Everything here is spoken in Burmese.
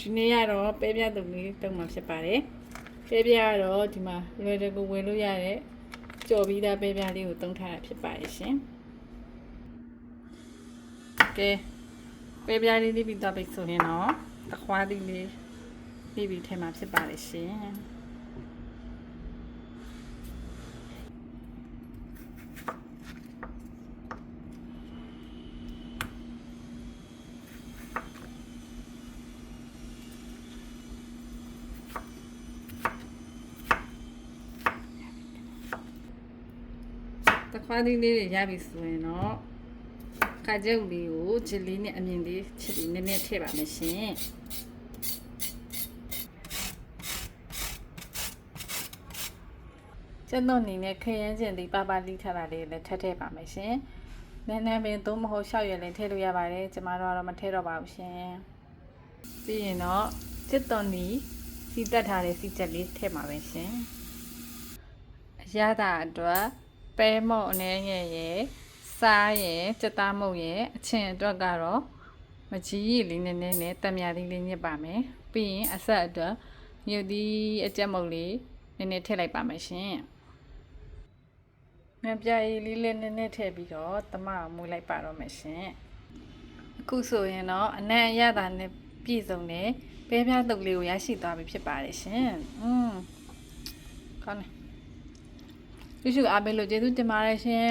ဒီနေ့ကတော့ပဲပြတုံလေးတုံမှာဖြစ်ပါတယ်ပဲပြကတော့ဒီမှာလွယ်တကူဝင်လို့ရတဲ့ကြော်ပြီးသားပဲပြလေးကိုတုံးထားတာဖြစ်ပါတယ်ရှင်ကဲပဲပြလေးလေးပြီးတော့ပြီဆိုရင်တော့တခွားလေးလေးပြီးပြီးထဲမှာဖြစ်ပါတယ်ရှင် တခွားလေးလေးတွေရပြီဆိုရင်တော့ခါကျုပ်လေးကိုဂျယ်လီနဲ့အမြင်လေးချစ်ပြီးနည်းနည်းထည့်ပါမယ်ရှင်ကျန်တော့နေနဲ့ခရမ်းကျင်ဒီပါပါလေးထားတာလေးလည်းထည့်ထည့်ပါမယ်ရှင်နည်းနည်းပင်သုံးမဟုတ်ရှောက်ရွယ်လည်းထည့်လို့ရပါတယ်ကျမတို့ကတော့မထည့်တော့ပါဘူးရှင်ပြီးရင်တော့စစ်သွန်နီစီတက်ထားတဲ့စီချက်လေးထည့်ပါမယ်ရှင်အရသာအတွက် ပဲမုတ်အနေငယ်ရယ်စားရယ်စက်သားမုတ်ရယ်အချင်းအတွက်ကတော့မကြီးရည်လေးနည်းနည်းနဲ့တံမြာလေးလေးညစ်ပါမယ်ပြီးရင်အဆက်အတွက်မြုပ်သီးအကြက်မုတ်လေးနည်းနည်းထည့်လိုက်ပါမယ်ရှင်ငပြရည်လေးလေးနည်းနည်းထည့်ပြီးတော့တမအောင်မွေးလိုက်ပါတော့မယ်ရှင်အခုဆိုရင်တော့အနံ့အရသာနဲ့ပြည့်စုံတဲ့ပဲပြားတုပ်လေးကိုရရှိသွားပြီဖြစ်ပါတယ်ရှင်อืมကောင်းတယ် ကျေးဇူးအားပေးလို့ကျေးဇူးတင်ပါတယ်ရှင်